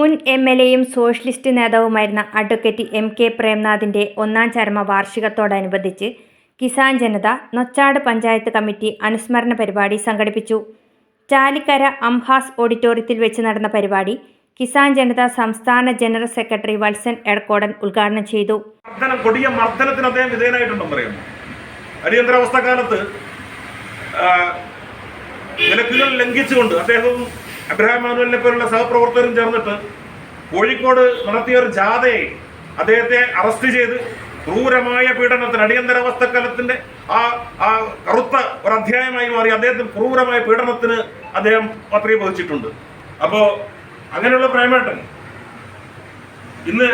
മുൻ M L എയും socialist നേതാവുമായിരുന്ന അഡ്വക്കേറ്റ് എം കെ പ്രേംനാഥിന്റെ ഒന്നാം ചരമ വാർഷികത്തോടനുബന്ധിച്ച് കിസാൻ ജനത നൊച്ചാട് പഞ്ചായത്ത് കമ്മിറ്റി അനുസ്മരണ പരിപാടി സംഘടിപ്പിച്ചു. ചാലിക്കര അംഹാസ് ഓഡിറ്റോറിയത്തിൽ വെച്ച് നടന്ന പരിപാടി കിസാൻ ജനത സംസ്ഥാന ജനറൽ സെക്രട്ടറി വത്സൻ എടക്കോടൻ ഉദ്ഘാടനം ചെയ്തു. കൊടിയ മർദ്ദനത്തിന് അദ്ദേഹം വിധേയനായിട്ടുണ്ടെന്ന് പറയുന്നു അടിയന്തരാവസ്ഥ കാലത്ത് വിലക്കുകൾ ലംഘിച്ചുകൊണ്ട് അദ്ദേഹവും അബ്രഹാം മാനുവലിനെ പോലുള്ള സഹപ്രവർത്തകരും ചേർന്നിട്ട് കോഴിക്കോട് നടത്തിയ ഒരു ജാഥയെ അദ്ദേഹത്തെ അറസ്റ്റ് ചെയ്ത് ക്രൂരമായ പീഡനത്തിന് അടിയന്തരാവസ്ഥ കാലത്തിന്റെ ആ ആ കറുത്ത ഒരു അധ്യായമായി മാറി അദ്ദേഹത്തിന് ക്രൂരമായ പീഡനത്തിന് അദ്ദേഹം പത്രിക വഹിച്ചിട്ടുണ്ട് അപ്പോ അങ്ങനെയുള്ള പ്രേമേട്ടൻ ഇന്ന്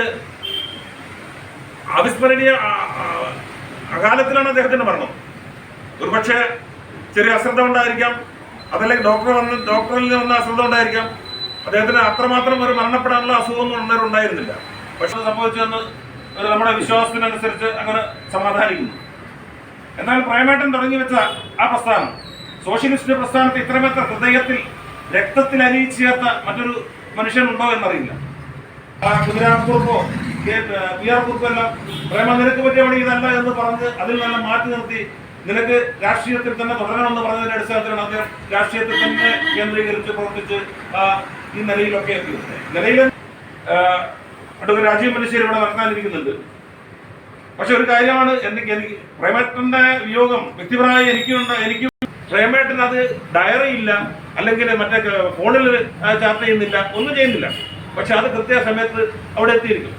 അവിസ്മരണീയ അകാലത്തിലാണ് അദ്ദേഹത്തിന്റെ മരണം. ഒരുപക്ഷെ ചെറിയ അശ്രദ്ധ ഉണ്ടായിരിക്കാം അതല്ലെങ്കിൽ ഡോക്ടർ വന്ന് ഡോക്ടറിൽ വന്ന അസുഖം ഉണ്ടായിരിക്കാം. അദ്ദേഹത്തിന് അത്രമാത്രം ഒരു മരണപ്പെടാനുള്ള അസുഖമൊന്നും ഉണ്ടായിരുന്നില്ല. പക്ഷെ സംഭവിച്ചെന്ന് നമ്മുടെ വിശ്വാസത്തിനനുസരിച്ച് അങ്ങനെ സമാധാനിക്കുന്നു. എന്നാൽ പ്രേമേട്ടൻ തുടങ്ങി വെച്ച ആ പ്രസ്ഥാനം സോഷ്യലിസ്റ്റ് പ്രസ്ഥാനത്തെ ഇത്രമാത്ര ഹൃദയത്തിൽ രക്തത്തിൽ അലിയിച്ചു ചേർത്ത മറ്റൊരു മനുഷ്യനുണ്ടോ എന്നറിയില്ല. കുതിരാക്കുറുപ്പോ പി ആർ കുറുപ്പോ എല്ലാം പ്രേമ നിരക്ക് പറ്റിയ പണി ഇതല്ല എന്ന് പറഞ്ഞ് അതിൽ നിന്നെല്ലാം മാറ്റി നിർത്തി നിനക്ക് രാഷ്ട്രീയത്തിൽ തന്നെ തുടരണമെന്ന് പറഞ്ഞതിന്റെ അടിസ്ഥാനത്തിലാണ് അദ്ദേഹം രാഷ്ട്രീയത്തിൽ തന്നെ കേന്ദ്രീകരിച്ച് പ്രവർത്തിച്ച് ഈ നിലയിലൊക്കെ എത്തിയത്. നിലയിൽ അടുത്ത രാജീവ് മനുഷ്യർ ഇവിടെ നടത്താനിരിക്കുന്നുണ്ട്. പക്ഷെ ഒരു കാര്യമാണ് എനിക്ക് എനിക്ക് പ്രേമേട്ടന്റെ വിയോഗം വ്യക്തിപരമായി എനിക്കുണ്ട് എനിക്ക് പ്രേമേട്ടൻ അത് ഡയറി ഇല്ല അല്ലെങ്കിൽ മറ്റേ ഫോണിൽ ചാർട്ട് ചെയ്യുന്നില്ല ഒന്നും ചെയ്യുന്നില്ല. പക്ഷെ അത് കൃത്യ സമയത്ത് അവിടെ എത്തിയിരിക്കും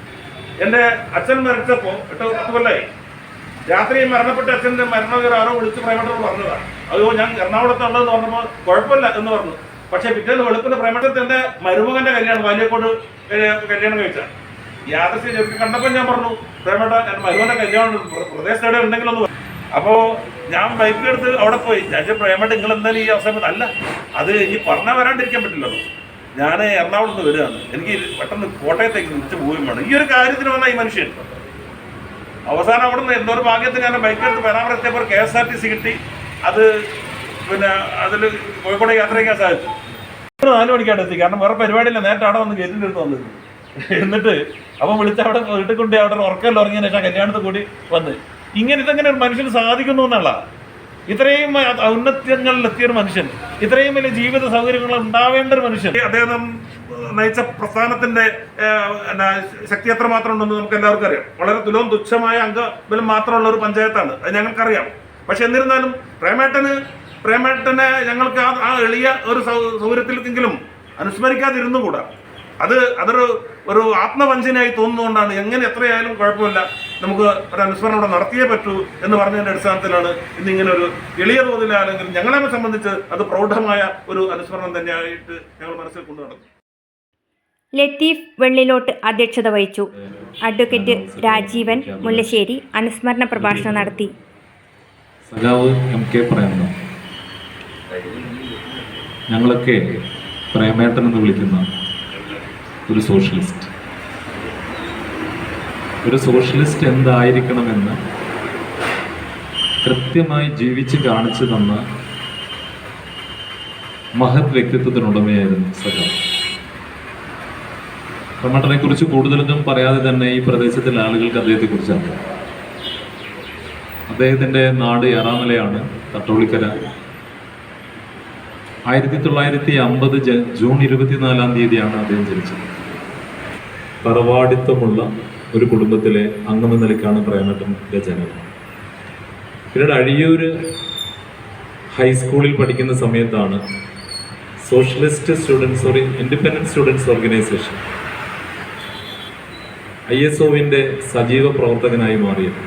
എന്റെ അച്ഛൻ മരിച്ചപ്പോൾ എട്ട് പത്ത് കൊല്ലായി. രാത്രി മരണപ്പെട്ട അച്ഛന്റെ മരണകരാരോ വിളിച്ച് പ്രേമേട്ടനോട് പറഞ്ഞതാണ്. അയ്യോ ഞാൻ എറണാകുളത്തുള്ളതെന്ന് പറഞ്ഞപ്പോൾ കുഴപ്പമില്ല എന്ന് പറഞ്ഞു. പക്ഷേ പിറ്റേന്ന് വെളുപ്പിന് എന്റെ മരുമകന്റെ കല്യാണം വലിയക്കോട് കല്യാണം കഴിച്ചാണ് യാദൃശ്യം ചെറുക്ക് കണ്ടപ്പോൾ ഞാൻ പറഞ്ഞു പ്രേമേട്ട എന്റെ മരുമകന്റെ കല്യാണം പ്ര- പ്രദേശത്ത് എവിടെ ഉണ്ടെങ്കിലൊന്ന് പറ." അപ്പോ ഞാൻ ബൈക്ക് എടുത്ത് അവിടെ പോയി. ഞാൻ പ്രേമേട്ട നിങ്ങൾ എന്തായാലും ഈ അവസരം അല്ല. അത് ഇനി പറഞ്ഞാൽ വരാണ്ടിരിക്കാൻ പറ്റില്ലല്ലോ. ഞാൻ എറണാകുളത്ത് വരികയാണ്. എനിക്ക് പെട്ടെന്ന് കോട്ടയത്തേക്ക് തിരിച്ചു പോവുകയും വേണം. ഈ ഒരു കാര്യത്തിന് വന്ന ഈ മനുഷ്യൻ അവസാനം അവിടെ നിന്ന് എന്തോ ഭാഗ്യത്തിന് ഞാൻ ബൈക്ക് എടുത്ത് പരാമർശിച്ചപ്പോൾ K S R T C കിട്ടി. അത് പിന്നെ അതിൽ കോഴിക്കോട് ചെയ്യാൻ സാധിച്ചു. നാല് മണിക്കാണ് എത്തി. കാരണം വേറെ പരിപാടിയില്ല. നേരത്തെ അവിടെ വന്ന് ഗേറ്റിന്റെ അടുത്ത് വന്നിരുന്നു. എന്നിട്ട് അവൻ വിളിച്ച് അവിടെ വീട്ടിൽ കൊണ്ട് അവിടെ ഉറക്കമല്ല ഉറങ്ങിയതിന് ശേഷം കല്യാണത്തിൽ കൂടി വന്ന്. ഇങ്ങനെ ഇതെങ്ങനെ ഒരു മനുഷ്യന് സാധിക്കുന്നു എന്നുള്ള ഇത്രയും ഔന്നത്യങ്ങളിലെത്തിയൊരു മനുഷ്യൻ ഇത്രയും വലിയ ജീവിത സൗകര്യങ്ങൾ ഉണ്ടാവേണ്ട ഒരു മനുഷ്യൻ. അദ്ദേഹം നയിച്ച പ്രസ്ഥാനത്തിന്റെ ശക്തി എത്ര മാത്രം ഉണ്ടെന്ന് നമുക്ക് എല്ലാവർക്കും അറിയാം. വളരെ തുലവും തുച്ഛമായ അംഗബലം മാത്രമുള്ള ഒരു പഞ്ചായത്താണ്. അത് ഞങ്ങൾക്കറിയാം. പക്ഷെ എന്നിരുന്നാലും പ്രേമേട്ടന് പ്രേമേട്ടനെ ഞങ്ങൾക്ക് ആ എളിയ ഒരു സൗകര്യത്തിലെങ്കിലും അനുസ്മരിക്കാതിരുന്നുകൂടാ. അത് അതൊരു ഒരു ആത്മവഞ്ചനയായി തോന്നുന്നതുകൊണ്ടാണ് എങ്ങനെ എത്രയായാലും കുഴപ്പമില്ല. നമുക്ക് ഒരു അനുസ്മരണം ഇവിടെ നടത്തിയേ പറ്റൂ എന്ന് പറഞ്ഞതിന്റെ അടിസ്ഥാനത്തിലാണ് ഇന്ന് ഇങ്ങനെ ഒരു എളിയ തോതിലാണെങ്കിലും ഞങ്ങളെ സംബന്ധിച്ച് അത് പ്രൗഢമായ ഒരു അനുസ്മരണം തന്നെയായിട്ട് ഞങ്ങൾ മനസ്സിൽ കൊണ്ടു നടക്കും ലത്തീഫ് വെള്ളിലോട്ട് അധ്യക്ഷത വഹിച്ചു. അഡ്വക്കേറ്റ് രാജീവൻ മുല്ലശ്ശേരി അനുസ്മരണ പ്രഭാഷണം നടത്തി. സഖാവ് എം കെ പ്രേമ ഞങ്ങളൊക്കെ പ്രേമേട്ടൻ എന്ന് വിളിക്കുന്ന ഒരു സോഷ്യലിസ്റ്റ്. ഒരു സോഷ്യലിസ്റ്റ് എന്തായിരിക്കണമെന്ന് കൃത്യമായി ജീവിച്ച് കാണിച്ചു തന്ന മഹത് വ്യക്തിത്വത്തിനുടമയായിരുന്നു സഖാവ്. പ്രേമേട്ടനെ കുറിച്ച് കൂടുതലൊന്നും പറയാതെ തന്നെ ഈ പ്രദേശത്തിലെ ആളുകൾക്ക് അദ്ദേഹത്തെ കുറിച്ച് അറിയാം അദ്ദേഹത്തിന്റെ നാട് ഏറാമലയാണ് തട്ടോളിക്കര ആയിരത്തി തൊള്ളായിരത്തി അമ്പത് ജൂൺ ഇരുപത്തിനാലാം തീയതിയാണ് അദ്ദേഹം ജനിച്ചത്. തറവാടിത്തമുള്ള ഒരു കുടുംബത്തിലെ അംഗമെന്ന നിലയ്ക്കാണ് പ്രേമട്ടന്റെ ജനനം. പിന്നീട് അഴിയൂര് ഹൈസ്കൂളിൽ പഠിക്കുന്ന സമയത്താണ് socialist students or independent students organisation I S ഒവിന്റെ സജീവ പ്രവർത്തകനായി മാറിയത്.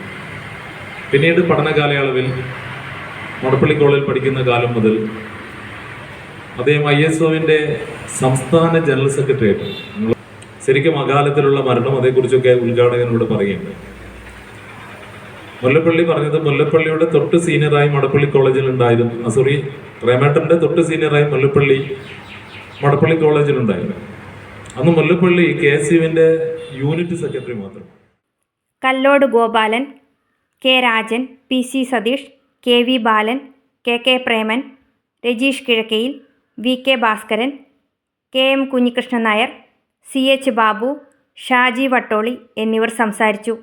പിന്നീട് പഠന കാലയളവിൽ മടപ്പള്ളി കോളേജിൽ പഠിക്കുന്ന കാലം മുതൽ അദ്ദേഹം ഐ എസ് ഒവിന്റെ സംസ്ഥാന ജനറൽ സെക്രട്ടറിയായിട്ട് ശരിക്കും അകാലത്തിലുള്ള മരണം അതേക്കുറിച്ചൊക്കെ ഉദ്ഘാടകനോട് പറയുന്നുണ്ട് മുല്ലപ്പള്ളി പറഞ്ഞത് മുല്ലപ്പള്ളിയുടെ തൊട്ട് സീനിയറായി മടപ്പള്ളി കോളേജിൽ ഉണ്ടായിരുന്നു. സോറി റേമേട്ടന്റെ തൊട്ട് സീനിയറായി മുല്ലപ്പള്ളി മടപ്പള്ളി കോളേജിൽ ഉണ്ടായിരുന്നു. അന്ന് മുല്ലപ്പള്ളി കെ എസ് യുവിന്റെ യൂണിറ്റ് സെക്രട്ടറി മാത്രം. Kallod Gopalan K Rajan P C Satheesh K V Balan K K Preman Rajeesh Kizhakkayil V K Bhaskaran K M Kunhikrishnan Nair C H Babu Shaji Vattoli എന്നിവർ സംസാരിച്ചു.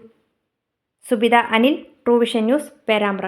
Subitha Anil Truevision news Perambra.